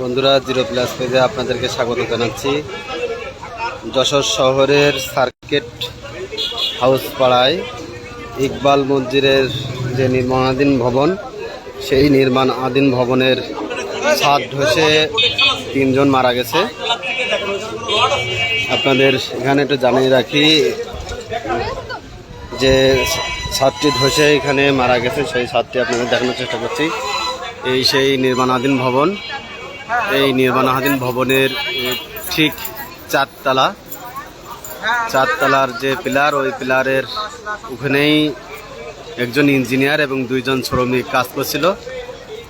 বন্ধুরা zero plus পেজে আপনাদেরকে স্বাগত জানাচ্ছি। যশোর শহরের সার্কিট হাউস পাড়ায় ইকবাল মন্দিরের যে নির্মাণাধীন ভবন, সেই নির্মাণাধীন ভবনের ছাদ ধসে তিনজন মারা গেছে। আপনাদের এখানে একটু জানিয়ে রাখি যে ছাদটি ধসে এখানে মারা গেছে, সেই ছাদটি আপনাদের দেখানোর চেষ্টা করছি। এই সেই নির্মাণাধীন ভবন, এই নির্মাণাধীন ভবনের ঠিক চারতলা। চারতলার যে পিলার, ওই পিলারের ওখানেই একজন ইঞ্জিনিয়ার এবং দুইজন শ্রমিক কাজ করছিল।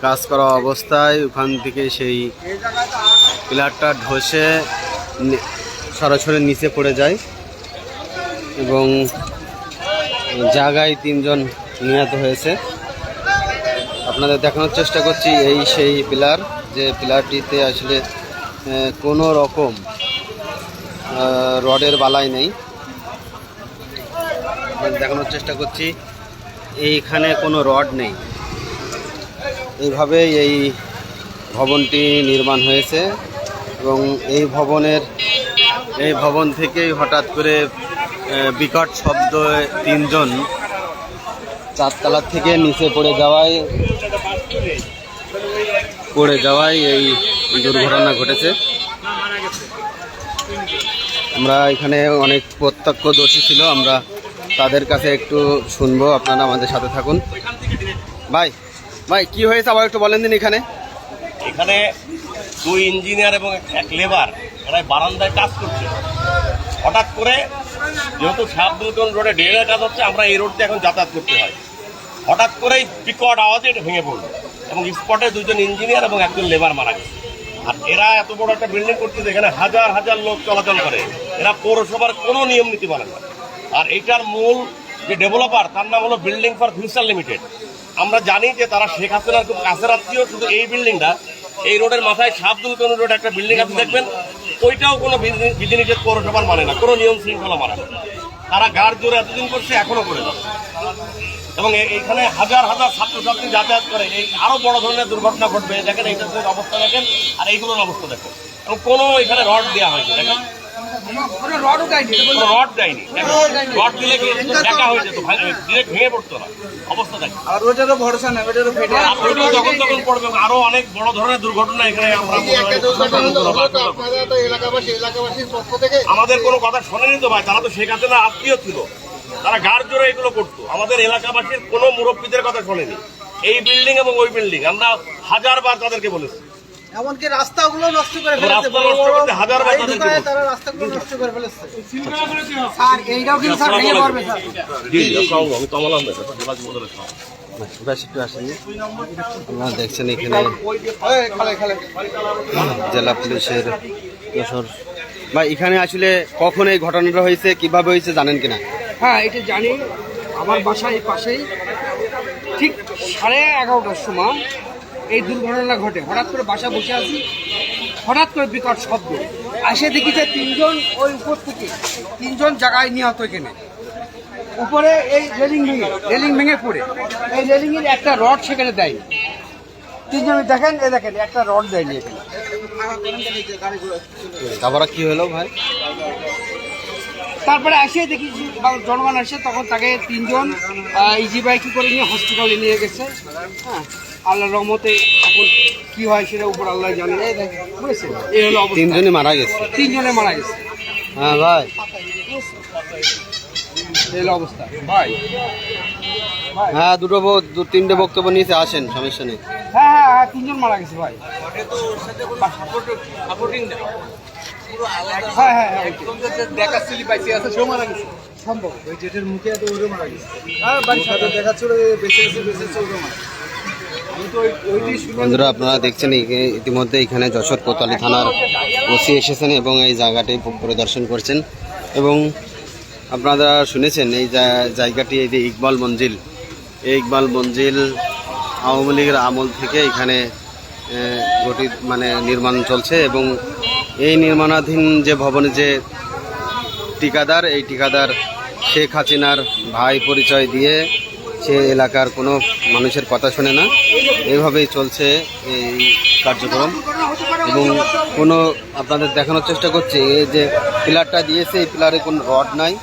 কাজ করা অবস্থায় ওখান থেকে সেই পিলারটা ধসে সরাসরি নিচে পড়ে যায় এবং জায়গায় তিনজন নিহত হয়েছে। আপনাদের দেখানোর চেষ্টা করছি এই সেই পিলার, যে পিলারটিতে আসলে কোনো রকম রডের বালাই নেই। দেখানোর চেষ্টা করছি, এইখানে কোনো রড নেই। এইভাবে এই ভবনটি নির্মাণ হয়েছে এবং এই ভবনের, এই ভবন থেকেই হঠাৎ করে বিকট শব্দ তিনজন চারতলা থেকে নিচে পড়ে যাওয়ায় পড়ে যাওয়ায় এই দুর্ঘটনা ঘটেছে। আমরা এখানে অনেক প্রত্যক্ষদর্শী ছিল, আমরা তাদের কাছে একটু শুনব, আপনারা আমাদের সাথে থাকুন। ভাই ভাই, কি হয়েছে আবার একটু বলেন দিন এখানে। এখানে দুই ইঞ্জিনিয়ার এবং এক লেবার এরা বারান্দায় কাজ করছে। হঠাৎ করে যেহেতু সাবদুলগঞ্জ রোডে ড্রেনের কাজ হচ্ছে, আমরা এই রোডটা এখন যাতায়াত করতে হয়। হঠাৎ করেই বিকট আওয়াজে এটা ভেঙে পড়ল এবং স্পটে দুজন ইঞ্জিনিয়ার এবং একজন লেবার মারা গেছে। আর এরা এত বড় একটা বিল্ডিং করতেছে এখানে হাজার হাজার লোক চলাচল করে। এরা পৌরসভার কোনো নিয়ম নীতি মানে না। আর এটার মূল যে ডেভেলপার তার নাম হলো বিল্ডিং ফর ফিউচার লিমিটেড আমরা জানি যে তারা শেখ হাসিনার খুব কাছের আত্মীয়, শুধু এই বিল্ডিংটা এই রোডের মাথায় সাবদুল কোন রোড একটা বিল্ডিং আছে, দেখবেন? ওইটাও কোনো বিধি- বিধিনিষেধ পৌরসভার মানে না, কোনো নিয়ম শৃঙ্খলা মানে না। তারা গাড় জোরে এতদিন করছে এখনও করে যাচ্ছে। এবং এইখানে হাজার হাজার ছাত্রছাত্রী যাতায়াত করে। এই আরও বড় ধরনের দুর্ঘটনা ঘটবে। দেখেন এইটার অবস্থা দেখেন, আর এইগুলোর অবস্থা দেখেন। এবং কোনো এখানে রড দেওয়া হয়নি, দেখেন। রড দেয়নি রড দিলে কি হয়ে যেত ডিরেক্ট ভেঙে পড়তো না অবস্থা দেখেন আর ওটারও ভরসা নেই ওটারও ফেটে আর যখন তখন পড়বে আরও অনেক বড় ধরনের দুর্ঘটনা এখানে আমাদের কোনো কথা শোনেনি তো ভাই তারা তো শেখ হাসিনা আত্মীয় ছিল। তারা গাড় জোরে এগুলো করতো। আমাদের এলাকাবাসীর কোনো মুরব্বীদের কথা শোনেনি। এই বিল্ডিং এবং ওই বিল্ডিং আমরা হাজার বার তাদেরকে বলেছি। এমনকি রাস্তাগুলো নষ্ট করে ফেলেছে বড় বড় করতে হাজার গাড়ি বাধা ঢুকায় দিতে তারা রাস্তাগুলো নষ্ট করে ফেলেছে। স্যার এইটাও কিন্তু স্যার ভেঙে পড়বে স্যার। জি জি আসসালামু আলাইকুম। আমি কমল আহমেদ জেলা যুব দলের সভাপতি। বেশ একটু আসেনি। আপনারা দেখছেন এখানে জেলা পুলিশের ভাই এখানে আসলে কখন এই ঘটনাটা হয়েছে কীভাবে হয়েছে জানেন কিনা? হ্যাঁ এটা জানি। আমার বাসা এই পাশেই ঠিক সাড়ে এগারোটার সময় এই দুর্ঘটনা ঘটে। হঠাৎ করে বাসা বসে আছি। হঠাৎ করে বিকট শব্দ। আসে দেখি যে তিনজন ওই উপর থেকে তিনজন জায়গায় নিহত এখানে। উপরে এই রেলিং ভেঙে রেলিং ভেঙে পড়ে। এই রেলিংয়ের একটা রড সেখানে দেয়নি। তিনজন দেখেন এ দেখেন একটা রড দেয়নি এখানে। তারপরে কি হলো ভাই? তারপরে আসে দেখি জনগণ আসে তখন তাকে তিনজন ইজি বাইকে করে নিয়ে হসপিটালে নিয়ে গেছে। হ্যাঁ। আল্লাহ রহমতে এখন কি হয় সেটা উপর আল্লাহ জানে। বুঝেছেন? এই হলো অবস্থা। তিনজনই মারা গেছে। তিনজনে মারা গেছে। হ্যাঁ ভাই। এই হলো অবস্থা। ভাই। হ্যাঁ দুটো ব- দু তিনটে বক্তব্য নিয়েছে আসেন সমস্যা নেই। হ্যাঁ হ্যাঁ হ্যাঁ তিনজন মারা গেছে ভাই। হ্যাঁ হ্যাঁ হ্যাঁ দেখা সিলি পাইছে আছে সেও মারা গেছে সম্ভব। ওই জেটের মুখে এত ওরও মারা গেছে। হ্যাঁ বাড়ি সাথে দেখাচ্ছিল বেঁচে আছে বেঁচে আছে ওরও মারা গেছে। আমি তো ওই ওইটাই শুনে বন্ধুরা, আপনারা দেখছেন ইতিমধ্যে এখানে যশোর কোতালি থানার ওসি এসেছেন এবং এই জায়গাটি পরিদর্শন করছেন। এবং আপনারা শুনেছেন এই জায়গাটি, এই যে ইকবাল মঞ্জিল। এই ইকবাল মঞ্জিল আওয়ামী লীগের আমল থেকে এখানে গঠিত মানে নির্মাণ চলছে এবং এই নির্মাণাধীন যে ভবনে যে ঠিকাদার, এই ঠিকাদার শেখ হাসিনার ভাই পরিচয় দিয়ে সে এলাকার কোনো মানুষের কথা শোনে না। এইভাবেই চলছে এই কার্যক্রম। এবং কোনো আপনাদের দেখানোর চেষ্টা করছে, এই যে পিলারটা দিয়েছে, এই পিলারে কোনো রড নাই।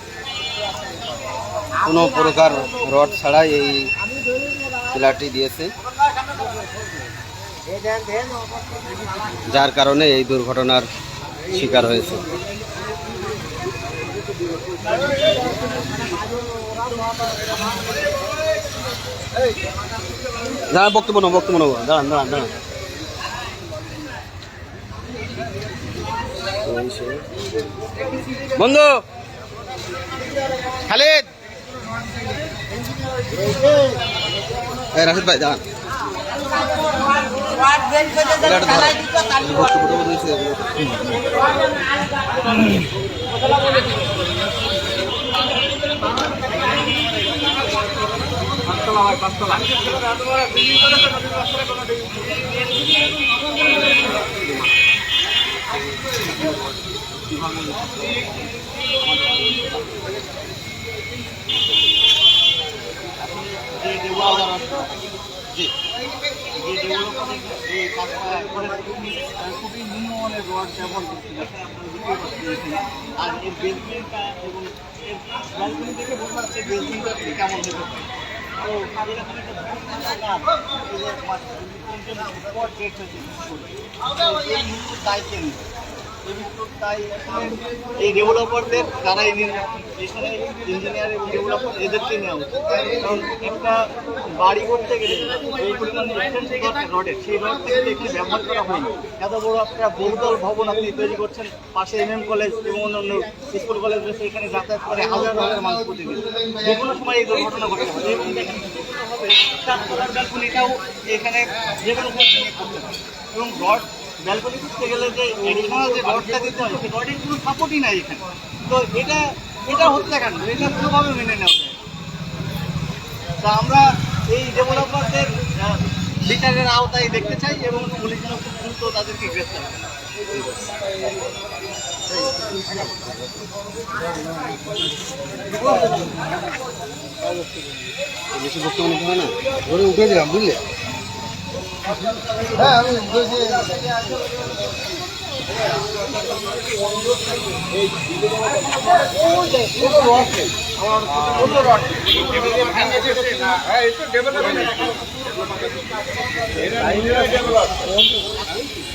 কোনো প্রকার রড ছাড়াই এই পিলারটি দিয়েছে। যার কারণে এই দুর্ঘটনার শিকার হয়েছে। দাঁড়ান বক্তব্য নেব বক্তব্য নেব দাঁড়ান দাঁড়ান দাঁড়ান। বন্ধু। খালিদ। রাশিদ ভাই দাঁড়ান। এগারোটা বক্তব্য টক্তব্য দিয়েছে খুবই নিম্নমানের রড ব্যবহার আর এর বেসমেন্টটা এবং ব্যালকনি দেখে বোঝা যাচ্ছে বেসমেন্টটা কেমন এই হয়েছে এই দায়িত্বে। এই ডেভেলপারদের নির- এখানে ইঞ্জিনিয়ার এবং ডেভেলপার এদেরকে নেওয়া উচিত। কারণ একটা বাড়ি করতে গেলে এই পরিমাণ সেই রড থেকে এখানে ব্যবহার করা হয়নি। এত বড় একটা বহুতল ভবন আপনি তৈরি করছেন, পাশে এম এম কলেজ এবং অন্যান্য স্কুল কলেজ রয়েছে, এখানে যাতায়াত করে হাজার হাজার মানুষ প্রতিদিন যে কোনো সময় এই দুর্ঘটনা পারে এবং ব্যালকনিটাও এখানে যে কোনো সময় এবং রড ব্যালকনি করতে গেলে যে এডিশনাল যে রডটা দিতে হয় সেই রডের কোনো সাপোর্টই নাই এখানে। তো এটা এটা হত্যাকাণ্ড এটা কোনোভাবে মেনে নেওয়া যায় তা আমরা এই ডেভেলপারদের বিচারের আওতায় দেখতে চাই এবং পুলিশ খুব দ্রুত তাদেরকে গ্রেফতার। বেশি বক্তব্য বুঝলে? হ্যাঁ আমি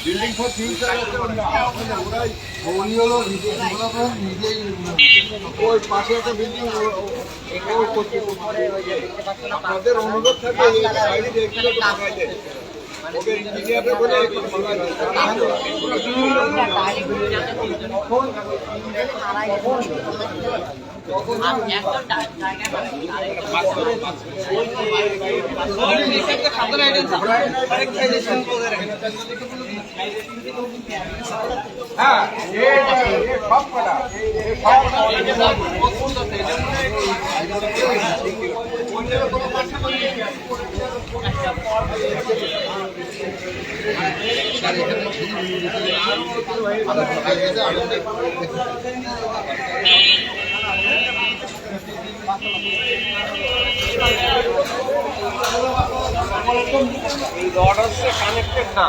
বিল্ডিং ফর ফিউচার ওই পাশে একটা বিল্ডিং আপনাদের অনুরোধ থাকবে সাইডে। একটু লাগাই দেন ওকে ইঞ্জিনিয়াররা এই রড হচ্ছে কানেক্টেড না।